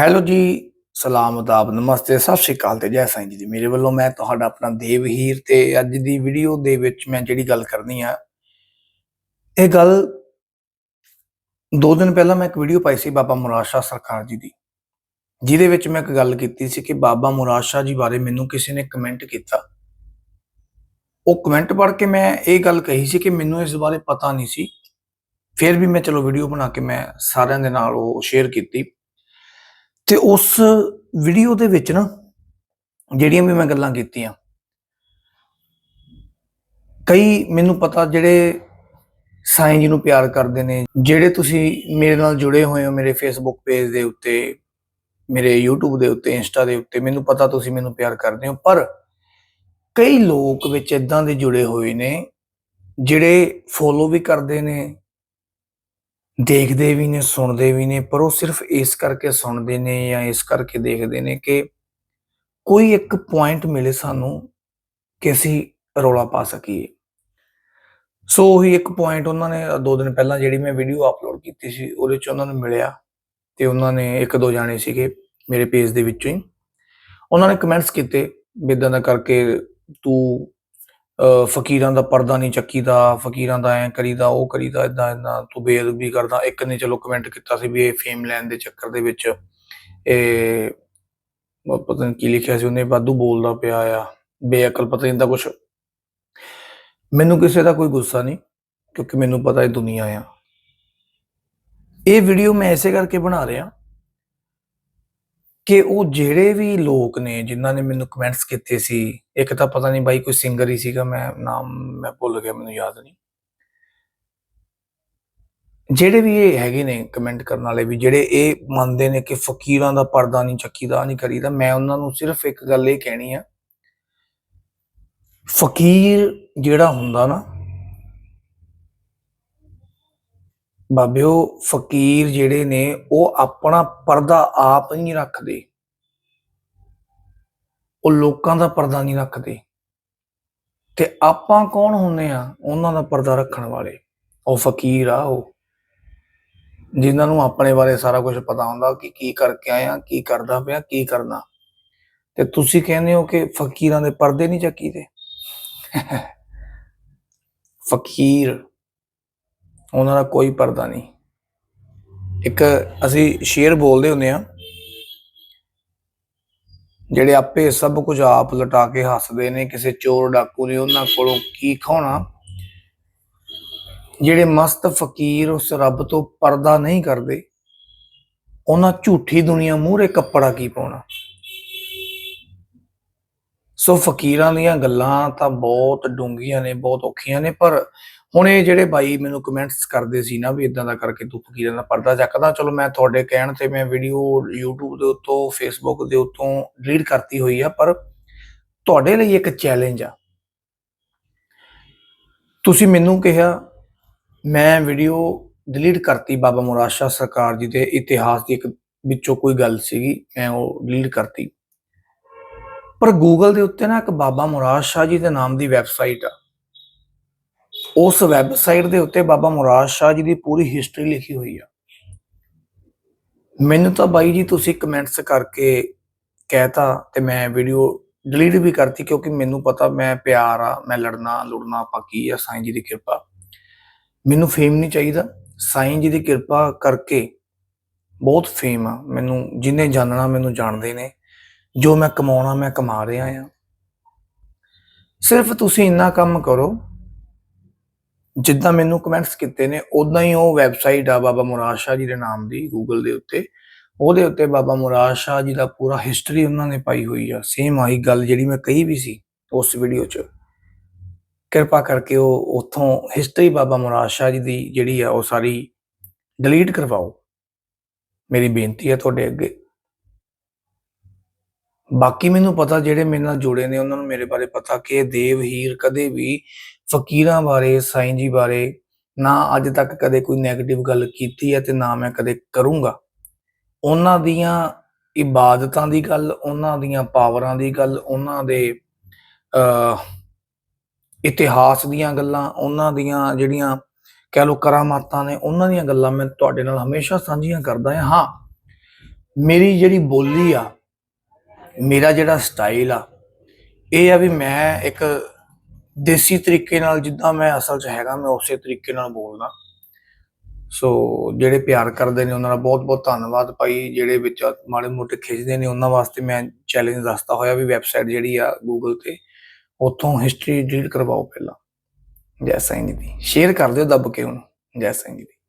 Hello ਜੀ, ਸਲਾਮ ਆਦਾਬ ਨਮਸਤੇ, ਸਤਿ ਸ਼੍ਰੀ ਅਕਾਲ ਤੇ ਜੈ ਸਾਈਂ ਜੀ ਦੀ। ਮੇਰੇ ਵੱਲੋਂ ਮੈਂ ਤੁਹਾਡਾ ਆਪਣਾ ਦੇਵਹੀਰ ਤੇ ਅੱਜ ਦੀ ਵੀਡੀਓ ਦੇ ਵਿੱਚ ਮੈਂ ਜਿਹੜੀ ਗੱਲ ਕਰਨੀ ਆ, ਇਹ ਗੱਲ ਦੋ ਦਿਨ ਪਹਿਲਾਂ ਮੈਂ ਇੱਕ ਵੀਡੀਓ ਪਾਈ ਸੀ ਬਾਬਾ ਮੁਰਾਦ ਸ਼ਾਹ ਸਰਕਾਰ ਜੀ ਦੀ, ਜਿਹਦੇ ਵਿੱਚ ਮੈਂ ਇੱਕ ਗੱਲ ਕੀਤੀ ਸੀ ਕਿ ਬਾਬਾ ਮੁਰਾਦ ਜੀ ਬਾਰੇ ਮੈਨੂੰ ਕਿਸੇ ਨੇ ਕਮੈਂਟ ਕੀਤਾ। ਉਹ ਕਮੈਂਟ ਪੜ੍ਹ ਕੇ ਮੈਂ ਇਹ ਗੱਲ ਕਹੀ ਸੀ ਕਿ ਮੈਨੂੰ ਇਸ ਬਾਰੇ ਪਤਾ ਨਹੀਂ ਸੀ। ਫਿਰ ਵੀ ਮੈਂ ਚਲੋ ਵੀਡੀਓ ਬਣਾ ਕੇ ਮੈਂ ਸਾਰਿਆਂ ਦੇ ਨਾਲ ਉਹ ਸ਼ੇਅਰ ਕੀਤੀ। ਤੇ ਉਸ ਵੀਡੀਓ ਦੇ ਵਿੱਚ ਨਾ ਜਿਹੜੀਆਂ ਵੀ ਮੈਂ ਗੱਲਾਂ ਕੀਤੀਆਂ, ਕਈ ਮੈਨੂੰ ਪਤਾ ਜਿਹੜੇ ਸਾਈਂ ਜੀ ਨੂੰ ਪਿਆਰ ਕਰਦੇ ਨੇ, ਜਿਹੜੇ ਤੁਸੀਂ ਮੇਰੇ ਨਾਲ ਜੁੜੇ ਹੋਏ ਹੋ ਮੇਰੇ ਫੇਸਬੁੱਕ ਪੇਜ ਦੇ ਉੱਤੇ, ਮੇਰੇ YouTube ਦੇ ਉੱਤੇ ਇੰਸਟਾ ਦੇ ਉੱਤੇ, ਮੈਨੂੰ ਪਤਾ ਤੁਸੀਂ ਮੈਨੂੰ ਪਿਆਰ ਕਰਦੇ ਹੋ, ਪਰ ਕਈ ਲੋਕ ਵਿੱਚ ਇਦਾਂ ਦੇ ਜੁੜੇ ਹੋਏ ਨੇ ਜਿਹੜੇ ਫੋਲੋ ਵੀ ਕਰਦੇ ਨੇ ਦੇਖਦੇ ਵੀ ਨੇ, ਸੁਣਦੇ ਵੀ ਨੇ, ਪਰ ਉਹ ਸਿਰਫ ਇਸ ਕਰਕੇ ਸੁਣਦੇ ਨੇ ਜਾਂ ਇਸ ਕਰਕੇ ਦੇਖਦੇ ਨੇ ਕਿ ਕੋਈ ਇੱਕ ਪੁਆਇੰਟ ਮਿਲੇ ਸਾਨੂੰ ਕਿ ਅਸੀਂ ਰੌਲਾ ਪਾ ਸਕੀਏ। ਸੋ ਉਹੀ ਇੱਕ ਪੁਆਇੰਟ ਉਹਨਾਂ ਨੇ, ਦੋ ਦਿਨ ਪਹਿਲਾਂ ਜਿਹੜੀ ਮੈਂ ਵੀਡੀਓ ਅਪਲੋਡ ਕੀਤੀ ਸੀ, ਉਹਦੇ ਚ ਉਹਨਾਂ ਨੂੰ ਮਿਲਿਆ ਤੇ ਉਹਨਾਂ ਨੇ ਇੱਕ ਦੋ ਜਾਣੇ ਸੀਗੇ ਮੇਰੇ ਪੇਜ ਦੇ ਵਿੱਚੋਂ ਹੀ। ਉਹਨਾਂ ਨੇ ਕਮੈਂਟਸ ਕੀਤੇ, ਵੀ ਏਦਾਂ ਦਾ ਕਰਕੇ ਤੂੰ ਫਕੀਰਾਂ ਦਾ ਪਰਦਾ ਨਹੀਂ ਚੱਕੀਦਾ, ਫਕੀਰਾਂ ਦਾ ਐ ਕਰੀਦਾ, ਉਹ ਕਰੀਦਾ ਇਦਾਂ ਇਦਾਂ ਤੂੰ ਬੇਅਦਬੀ ਕਰਦਾ। ਇੱਕ ਨੇ ਚਲੋ ਕਮੈਂਟ ਕੀਤਾ ਸੀ ਵੀ ਇਹ ਫੇਮ ਲੈਣ ਦੇ ਚੱਕਰ ਦੇ ਵਿੱਚ ਇਹ ਪਤਾ ਨਹੀਂ ਕੀ ਲਿਖਿਆ ਸੀ, ਉਹਨੇ ਵਾਧੂ ਬੋਲਦਾ ਪਿਆ ਆ, ਬੇਅਕਲ ਪਤਾ ਨਹੀਂ ਦਾ ਕੁਝ ਮੈਨੂੰ ਕਿਸੇ ਦਾ ਕੋਈ ਗੁੱਸਾ ਨਹੀਂ, ਕਿਉਂਕਿ ਮੈਨੂੰ ਪਤਾ ਇਹ ਦੁਨੀਆ ਆ। ਇਹ ਵੀਡੀਓ ਮੈਂ ਐਸੇ ਕਰਕੇ ਬਣਾ ਰਿਹਾ ਕਿ ਉਹ ਜਿਹੜੇ ਵੀ ਲੋਕ ਨੇ ਜਿਨ੍ਹਾਂ ਨੇ ਮੈਨੂੰ ਕਮੈਂਟਸ ਕੀਤੇ ਸੀ, ਇੱਕ ਤਾਂ ਪਤਾ ਨਹੀਂ ਬਾਈ ਕੋਈ ਸਿੰਗਰ ਹੀ ਸੀਗਾ, ਮੈਂ ਨਾਮ ਮੈਂ ਭੁੱਲ ਗਿਆ, ਮੈਨੂੰ ਯਾਦ ਨਹੀਂ। ਜਿਹੜੇ ਵੀ ਇਹ ਹੈਗੇ ਨੇ ਕਮੈਂਟ ਕਰਨ ਵਾਲੇ ਵੀ, ਜਿਹੜੇ ਇਹ ਮੰਨਦੇ ਨੇ ਕਿ ਫਕੀਰਾਂ ਦਾ ਪਰਦਾ ਨਹੀਂ ਚੱਕੀਦਾ, ਨਹੀਂ ਕਰੀਦਾ, ਮੈਂ ਉਹਨਾਂ ਨੂੰ ਸਿਰਫ ਇੱਕ ਗੱਲ ਇਹ ਕਹਿਣੀ ਆ, ਫਕੀਰ ਜਿਹੜਾ ਹੁੰਦਾ ਨਾ ਬਾਬਿਓ ਫਕੀਰ ਜਿਹੜੇ ਨੇ, ਉਹ ਆਪਣਾ ਪਰਦਾ ਆਪ ਨਹੀਂ ਰੱਖਦੇ। ਉਹ ਲੋਕਾਂ ਦਾ ਪਰਦਾ ਨਹੀਂ ਰੱਖਦੇ। ਤੇ ਆਪਾਂ ਕੌਣ ਹੁੰਨੇ ਆ ਉਹਨਾਂ ਦਾ ਪਰਦਾ ਰੱਖਣ ਵਾਲੇ? ਉਹ ਫਕੀਰ ਆ ਉਹ। ਜਿਨ੍ਹਾਂ ਨੂੰ ਆਪਣੇ ਬਾਰੇ ਸਾਰਾ ਕੁਝ ਪਤਾ ਹੁੰਦਾ ਕਿ ਕੀ ਕਰਕੇ ਆਇਆ ਕੀ ਕਰਦਾ ਪਿਆ, ਕੀ ਕਰਨਾ। ਤੇ ਤੁਸੀਂ ਕਹਿੰਦੇ ਹੋ ਕਿ ਫਕੀਰਾਂ ਦੇ ਪਰਦੇ ਨਹੀਂ ਚੱਕੀਦੇ? ਫਕੀਰ ਉਹਨਾਂ ਦਾ ਕੋਈ ਪਰਦਾ ਨਹੀਂ। ਇੱਕ ਅਸੀਂ ਸ਼ੇਰ ਬੋਲਦੇ ਹੁੰਦੇ ਆ ਜਿਹੜੇ ਆਪੇ ਸਭ ਕੁਝ ਆਪ ਲਟਾ ਕੇ ਹੱਸਦੇ ਨੇ, ਕਿਸੇ ਚੋਰ ਡਾਕੂ ਨੇ ਉਹਨਾਂ ਕੋਲੋਂ ਕੀ ਖਾਣਾ ਜਿਹੜੇ ਮਸਤ ਫਕੀਰ ਉਸ ਰੱਬ ਤੋਂ ਪਰਦਾ ਨਹੀਂ ਕਰਦੇ, ਉਹਨਾਂ ਝੂਠੀ ਦੁਨੀਆ ਮੂਹਰੇ ਕੱਪੜਾ ਕੀ ਪਾਉਣਾ? ਸੋ ਫਕੀਰਾਂ ਦੀਆਂ ਗੱਲਾਂ ਤਾਂ ਬਹੁਤ ਡੂੰਘੀਆਂ ਨੇ, ਬਹੁਤ ਔਖੀਆਂ ਨੇ, ਪਰ ਹੁਣ ਇਹ ਜਿਹੜੇ ਬਾਈ ਮੈਨੂੰ ਕਮੈਂਟਸ ਕਰਦੇ ਸੀ ਨਾ ਵੀ ਇਦਾਂ ਦਾ ਕਰਕੇ ਤੂੰ ਫਕੀਰਾਂ ਦਾ ਪਰਦਾ ਚੱਕਦਾ, ਚਲੋ ਮੈਂ ਤੁਹਾਡੇ ਕਹਿਣ ਤੇ ਮੈਂ ਵੀਡੀਓ YouTube ਦੇ ਉੱਤੋਂ, Facebook ਦੇ ਉੱਤੋਂ ਡਿਲੀਟ ਕਰਤੀ ਹੋਈ ਆ, ਪਰ ਤੁਹਾਡੇ ਲਈ ਇੱਕ ਚੈਲੰਜ ਆ। ਤੁਸੀਂ ਮੈਨੂੰ ਕਿਹਾ, ਮੈਂ ਵੀਡੀਓ ਡਿਲੀਟ ਕਰਤੀ ਬਾਬਾ ਮੁਰਾਦ ਸਰਕਾਰ ਜੀ ਦੇ ਇਤਿਹਾਸ ਦੀ ਇੱਕ ਵਿੱਚੋਂ ਕੋਈ ਗੱਲ ਸੀਗੀ, ਮੈਂ ਉਹ ਡਿਲੀਟ ਕਰਤੀ। ਪਰ ਗੂਗਲ ਦੇ ਉੱਤੇ ਨਾ ਇੱਕ ਬਾਬਾ ਮੁਰਾਦ ਜੀ ਦੇ ਨਾਮ ਦੀ ਵੈਬਸਾਈਟ ਆ। ਉਸ ਵੈਬਸਾਈਟ ਦੇ ਉੱਤੇ ਬਾਬਾ ਮੁਰਾਦ ਸ਼ਾਹ ਜੀ ਦੀ ਪੂਰੀ ਹਿਸਟਰੀ ਲਿਖੀ ਹੋਈ ਆ। ਮੈਨੂੰ ਤਾਂ ਬਾਈ ਜੀ ਤੁਸੀਂ ਕਮੈਂਟਸ ਕਰਕੇ ਕਹਿਤਾ ਤੇ ਮੈਂ ਵੀਡੀਓ ਡਿਲੀਟ ਵੀ ਕਰਤੀ ਕਿਉਂਕਿ ਮੈਨੂੰ ਪਤਾ ਮੈਂ ਪਿਆਰ ਆ, ਮੈਂ ਲੜਨਾ, ਲੁੜਨਾ ਆਪਾਂ ਕੀ ਆ ਸਾਈਂ ਜੀ ਦੀ ਕਿਰਪਾ। ਮੈਨੂੰ ਫੇਮ ਨਹੀਂ ਚਾਹੀਦਾ। ਸਾਈਂ ਜੀ ਦੀ ਕਿਰਪਾ ਕਰਕੇ ਬਹੁਤ ਫੇਮ ਆ। ਮੈਨੂੰ ਜਿਨੇ ਜਾਣਨਾ ਮੈਨੂੰ ਜਾਣਦੇ ਨੇ। ਜੋ ਮੈਂ ਕਮਾਉਣਾ ਮੈਂ ਕਮਾ ਰਿਹਾ ਆ। ਸਿਰਫ ਤੁਸੀਂ ਇੰਨਾ ਕੰਮ ਕਰੋ ਜਿੱਦਾਂ ਮੈਨੂੰ ਕਮੈਂਟਸ ਕੀਤੇ ਨੇ ਉਦਾਂ ਹੀ ਉਹ ਵੈਬਸਾਈਟ ਆ ਬਾਬਾ ਮੁਰਾਦ ਸ਼ਾਹ ਜੀ ਦੇ ਨਾਮ ਦੀ ਗੂਗਲ ਦੇ ਉੱਤੇ। ਉਹਦੇ ਉੱਤੇ ਬਾਬਾ ਮੁਰਾਦ ਸ਼ਾਹ ਜੀ ਦਾ ਪੂਰਾ ਹਿਸਟਰੀ ਉਹਨਾਂ ਨੇ ਪਾਈ ਹੋਈ ਆ। ਸੇਮ ਆਹੀ ਗੱਲ ਜਿਹੜੀ ਮੈਂ ਕਹੀ ਵੀ ਸੀ ਉਸ ਵੀਡੀਓ 'ਚ। ਕਿਰਪਾ ਕਰਕੇ ਉਹ ਉਥੋਂ ਹਿਸਟਰੀ ਬਾਬਾ ਮੁਰਾਦ ਸ਼ਾਹ ਜੀ ਦੀ ਜਿਹੜੀ ਆ, ਉਹ ਸਾਰੀ ਡਿਲੀਟ ਕਰਵਾਓ। ਮੇਰੀ ਬੇਨਤੀ ਹੈ ਤੁਹਾਡੇ ਅੱਗੇ। ਬਾਕੀ ਮੈਨੂੰ ਪਤਾ ਜਿਹੜੇ ਮੇਰੇ ਨਾਲ ਜੁੜੇ ਨੇ, ਉਹਨਾਂ ਨੂੰ ਮੇਰੇ ਬਾਰੇ ਪਤਾ ਕਿ ਦੇਵ ਹੀਰ ਕਦੇ ਵੀ ਫਕੀਰਾਂ ਬਾਰੇ, ਸਾਈਂ ਜੀ ਬਾਰੇ ਨਾ ਅੱਜ ਤੱਕ ਕਦੇ ਕੋਈ 네ਗੇਟਿਵ ਗੱਲ ਕੀਤੀ ਹੈ ਤੇ ਨਾ ਮੈਂ ਕਦੇ ਕਰੂੰਗਾ। ਉਹਨਾਂ ਦੀਆਂ ਇਬਾਦਤਾਂ ਦੀ ਗੱਲ, ਉਹਨਾਂ ਦੀਆਂ ਪਾਵਰਾਂ ਦੀ ਗੱਲ, ਉਹਨਾਂ ਦੇ ਅ ਇਤਿਹਾਸ ਦੀਆਂ ਗੱਲਾਂ, ਉਹਨਾਂ ਦੀਆਂ ਜਿਹੜੀਆਂ ਕਹਿ ਲੋ ਕਰਾਮਾਤਾਂ ਨੇ, ਉਹਨਾਂ ਦੀਆਂ ਗੱਲਾਂ ਮੈਂ ਤੁਹਾਡੇ ਨਾਲ ਹਮੇਸ਼ਾ ਸਾਂਝੀਆਂ ਕਰਦਾ ਹਾਂ। ਹਾਂ, ਮੇਰੀ ਜਿਹੜੀ ਬੋਲੀ ਆ, ਮੇਰਾ ਜਿਹੜਾ ਸਟਾਈਲ ਆ, ਇਹ ਆ ਵੀ ਮੈਂ ਇੱਕ ਦੇਸੀ ਤਰੀਕੇ ਨਾਲ ਜਿੱਦਾਂ ਮੈਂ ਅਸਲ 'ਚ ਹੈਗਾ, ਮੈਂ ਉਸੇ ਤਰੀਕੇ ਨਾਲ ਬੋਲਦਾ। ਸੋ ਜਿਹੜੇ ਪਿਆਰ ਕਰਦੇ ਨੇ ਉਹਨਾਂ ਦਾ ਬਹੁਤ ਬਹੁਤ ਧੰਨਵਾਦ ਭਾਈ, ਜਿਹੜੇ ਵਿੱਚ ਮਾੜੇ ਮੋਟੇ ਖਿੱਚਦੇ ਨੇ, ਉਹਨਾਂ ਵਾਸਤੇ ਮੈਂ ਚੈਲੰਜ ਦੱਸਦਾ ਹੋਇਆ ਵੀ ਵੈਬਸਾਈਟ ਜਿਹੜੀ ਆ ਗੂਗਲ ਤੇ, ਉੱਥੋਂ ਹਿਸਟਰੀ ਡਿਲੀਟ ਕਰਵਾਓ ਪਹਿਲਾਂ। ਜੈ ਸਾਈਂ ਜੀ ਦੀ ਸ਼ੇਅਰ ਕਰ ਦਿਓ ਦੱਬ ਕੇ ਉਹਨੂੰ। ਜੈ ਸਾਈਂ ਜੀ ਦੀ